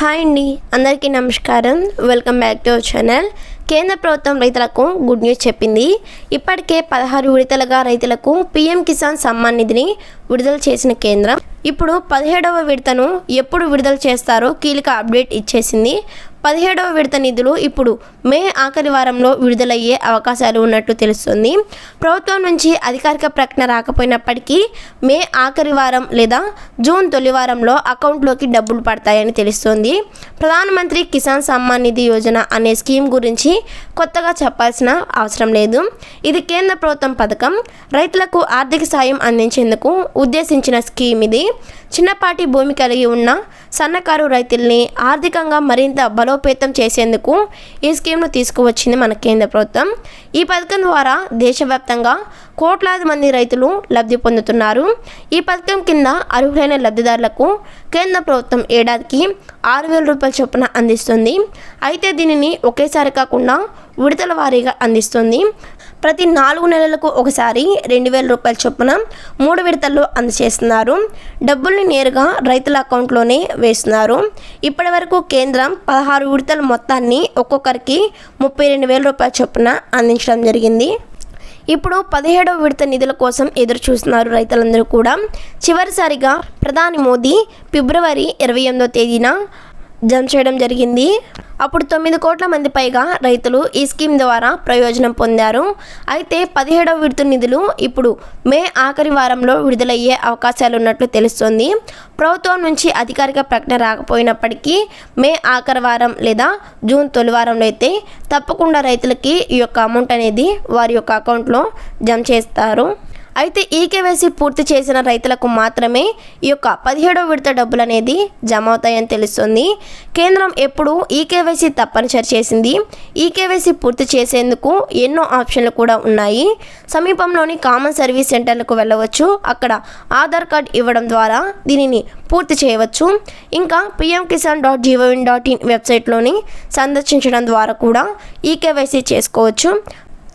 Hi అండి అందరికీ నమస్కారం. Welcome back to our channel కేంద్ర ప్రభుత్వం రైతులకు గుడ్ న్యూస్ చెప్పింది. ఇప్పటికే పదహారు విడతలుగా రైతులకు పీఎం కిసాన్ సమ్మాన్ నిధిని విడుదల చేసిన కేంద్రం. ఇప్పుడు పదిహేడవ విడతను ఎప్పుడు విడుదల చేస్తారో కీలక అప్డేట్ ఇచ్చేసింది. పదిహేడవ విడత నిధులు ఇప్పుడు మే ఆఖరి వారంలో విడుదలయ్యే అవకాశాలు ఉన్నట్టు తెలుస్తుంది. ప్రభుత్వం నుంచి అధికారిక ప్రకటన రాకపోయినప్పటికీ మే ఆఖరి వారం లేదా జూన్ తొలి వారంలో అకౌంట్లోకి డబ్బులు పడతాయని తెలుస్తోంది. ప్రధానమంత్రి కిసాన్ సమ్మాన్ నిధి యోజన అనే స్కీమ్ గురించి కొత్తగా చెప్పాల్సిన అవసరం లేదు. ఇది కేంద్ర ప్రభుత్వం పథకం. రైతులకు ఆర్థిక సాయం అందించేందుకు ఉద్దేశించిన స్కీమ్ ఇది. చిన్నపాటి భూమి కలిగి ఉన్న సన్నకారు రైతుల్ని ఆర్థికంగా మరింత బలోపేతం చేసేందుకు ఈ స్కీమ్ను తీసుకువచ్చింది మన కేంద్ర ప్రభుత్వం. ఈ పథకం ద్వారా దేశవ్యాప్తంగా కోట్లాది మంది రైతులు లబ్ధి పొందుతున్నారు. ఈ పథకం కింద అర్హులైన లబ్ధిదారులకు కేంద్ర ప్రభుత్వం ఏడాదికి ఆరు వేల రూపాయల చొప్పున అందిస్తుంది. అయితే దీనిని ఒకేసారి కాకుండా విడతల వారీగా అందిస్తుంది. ప్రతి నాలుగు నెలలకు ఒకసారి రెండు వేల రూపాయల చొప్పున మూడు విడతల్లో అందజేస్తున్నారు. డబ్బుల్ని నేరుగా రైతుల అకౌంట్లోనే వేస్తున్నారు. ఇప్పటి వరకు కేంద్రం పదహారు విడతల మొత్తాన్ని ఒక్కొక్కరికి ముప్పై రెండు వేల రూపాయల చొప్పున అందించడం జరిగింది. ఇప్పుడు పదిహేడవ విడత నిధుల కోసం ఎదురు చూస్తున్నారు రైతులందరూ కూడా. చివరిసారిగా ప్రధాని మోదీ ఫిబ్రవరి ఇరవై ఎనిమిదో తేదీన జమ చేయడం జరిగింది. అప్పుడు తొమ్మిది కోట్ల మంది పైగా రైతులు ఈ స్కీమ్ ద్వారా ప్రయోజనం పొందారు. అయితే పదిహేడవ విడత నిధులు ఇప్పుడు మే ఆఖరి వారంలో విడుదలయ్యే అవకాశాలు ఉన్నట్లు తెలుస్తోంది. ప్రభుత్వం నుంచి అధికారిక ప్రకటన రాకపోయినప్పటికీ మే ఆఖరి వారం లేదా జూన్ తొలి వారంలో అయితే తప్పకుండా రైతులకి ఈ యొక్క అమౌంట్ అనేది వారి యొక్క అకౌంట్లో జమ చేస్తారు. అయితే ఈ కేవైసీ పూర్తి చేసిన రైతులకు మాత్రమే ఈ యొక్క పదిహేడో విడత డబ్బులు అనేది జమ అవుతాయని తెలుస్తుంది. కేంద్రం ఎప్పుడు ఈ కేవైసీ తప్పనిసరి చేసింది. ఈ కేవైసీ పూర్తి చేసేందుకు ఎన్నో ఆప్షన్లు కూడా ఉన్నాయి. సమీపంలోని కామన్ సర్వీస్ సెంటర్లకు వెళ్ళవచ్చు. అక్కడ ఆధార్ కార్డ్ ఇవ్వడం ద్వారా దీనిని పూర్తి చేయవచ్చు. ఇంకా PM Kisan dot జీఓవిన్ dot in వెబ్సైట్లోని సందర్శించడం ద్వారా కూడా ఈ కేవైసీ చేసుకోవచ్చు.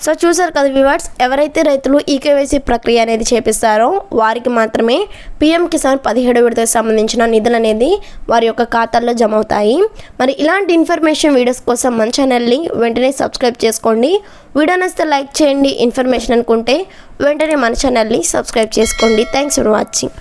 సో చూసారు కదా వివర్స్ ఎవరైతే రైతులు ఈకేవైసీ ప్రక్రియ అనేది చేపిస్తారో వారికి మాత్రమే పిఎం కిసాన్ పదిహేడు విడతకు సంబంధించిన నిధులు అనేది వారి యొక్క ఖాతాల్లో జమ అవుతాయి మరి ఇలాంటి ఇన్ఫర్మేషన్ వీడియోస్ కోసం మన ఛానల్ని వెంటనే సబ్స్క్రైబ్ చేసుకోండి. వీడియో నచ్చితే లైక్ చేయండి ఇన్ఫర్మేషన్ అనుకుంటే వెంటనే మన ఛానల్ని సబ్స్క్రైబ్ చేసుకోండి. Thanks for watching